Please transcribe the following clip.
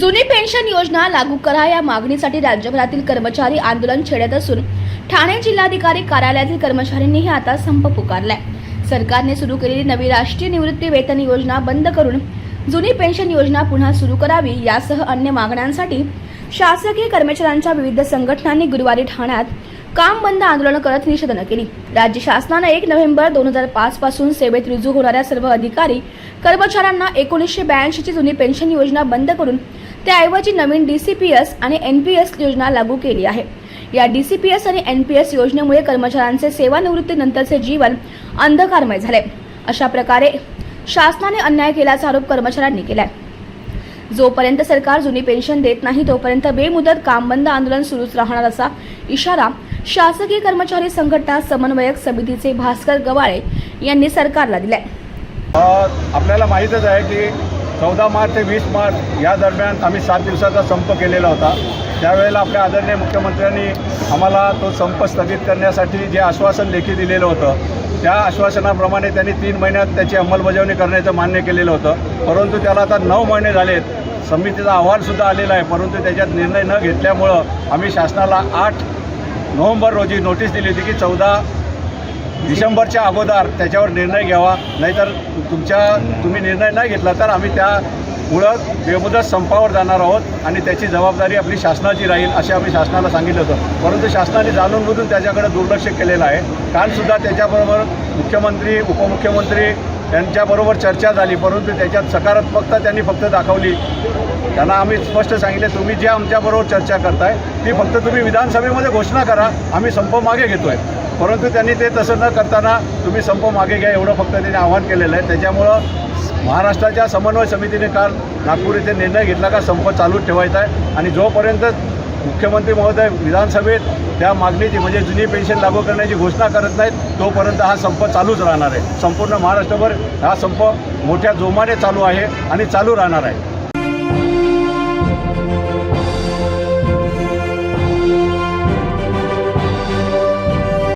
जुनी पेन्शन योजना लागू करा या मागणीसाठी राज्यभरातील कर्मचारी आंदोलन छेडत असून ठाणे जिल्हाधिकारी कार्यालयातील कर्मचाऱ्यांनीही आता संप पुकारलाय. सरकारने सुरू केलेली नवी राष्ट्रीय निवृत्ती वेतन योजना बंद करून जुनी पेन्शन योजना पुन्हा सुरू करावी यासह अन्य मागण्यांसाठी शासकीय कर्मचाऱ्यांच्या विविध संघटनांनी गुरुवारी ठाण्यात काम बंद आंदोलन करत निषेधनं केली. राज्य शासनानं एक नोव्हेंबर दोन हजार पाच पासून सेवेत रुजू होणाऱ्या सर्व अधिकारी कर्मचाऱ्यांना एकोणीसशे ब्याऐंशीची जुनी पेन्शन योजना बंद करून त्याऐवजी नवीन डी सी पी एस आणि एन पी एस योजना लागू केली आहे. या डी सी पी एस आणि एन पी एस योजनेमुळे कर्मचाऱ्यांचे सेवानिवृत्तीनंतरचे जीवन अंधकारमय झाले. अशा प्रकारे शासनाने अन्याय केल्याचा आरोप कर्मचाऱ्यांनी केला आहे जोपर्यंत सरकार जुनी पेन्शन देत नाही तोपर्यंत बेमुदत काम बंद आंदोलन सुरूच राहणार असा इशारा शासकीय कर्मचारी संघटना समन्वयक समितीचे भास्कर गवाळे यांनी सरकारला दिलाय. आपल्याला माहीतच आहे की चौदा मार्च ते वीस मार्च या दरम्यान आम्ही सात दिवसाचा संप केलेला होता. त्यावेळेला आपल्या आदरणीय मुख्यमंत्र्यांनी आम्हाला तो संप स्थगित करण्यासाठी जे आश्वासन लेखी दिलेलं होतं त्या आश्वासनाप्रमाणे त्यांनी तीन महिन्यात त्याची अंमलबजावणी करण्याचं मान्य केलेलं होतं. परंतु त्याला आता नऊ महिने झालेत. समितीचा अहवालसुद्धा आलेला आहे परंतु त्याच्यात निर्णय न घेतल्यामुळं आम्ही शासनाला आठ नोव्हेंबर रोजी नोटीस दिली होती की चौदा डिसेंबरच्या अगोदर त्याच्यावर निर्णय घ्यावा. नाहीतर तुमच्या तुम्ही निर्णय नाही घेतला तर आम्ही त्यामुळं बेमुदत संपावर जाणार आहोत आणि त्याची जबाबदारी आपली शासनाची राहील असे आम्ही शासनाला सांगितलं होतं. परंतु शासनाने जाणून बुजून त्याच्याकडे दुर्लक्ष केलेलं आहे. कालसुद्धा त्याच्याबरोबर मुख्यमंत्री उपमुख्यमंत्री त्यांच्याबरोबर चर्चा झाली परंतु त्याच्यात सकारात्मकता त्यांनी फक्त दाखवली. त्यांना आम्ही स्पष्ट सांगितले तुम्ही जे आमच्याबरोबर चर्चा करताय ती फक्त तुम्ही विधानसभेमध्ये घोषणा करा आम्ही संप मागे घेतोय. परंतु त्यांनी ते तसं न करताना तुम्ही संप मागे घ्या एवढं फक्त त्यांनी आवाहन केलेलं आहे. त्याच्यामुळं महाराष्ट्राच्या समन्वय समितीने काल नागपूर येथे निर्णय घेतला का संप चालूच ठेवायचा आहे. आणि जोपर्यंत मुख्यमंत्री महोदय विधानसभेत त्या मागणीची म्हणजे जुनी पेन्शन लागू करण्याची घोषणा करत नाहीत तोपर्यंत हा संप चालूच राहणार आहे. संपूर्ण महाराष्ट्रभर हा संप मोठ्या जोमाने चालू आहे आणि चालू राहणार आहे.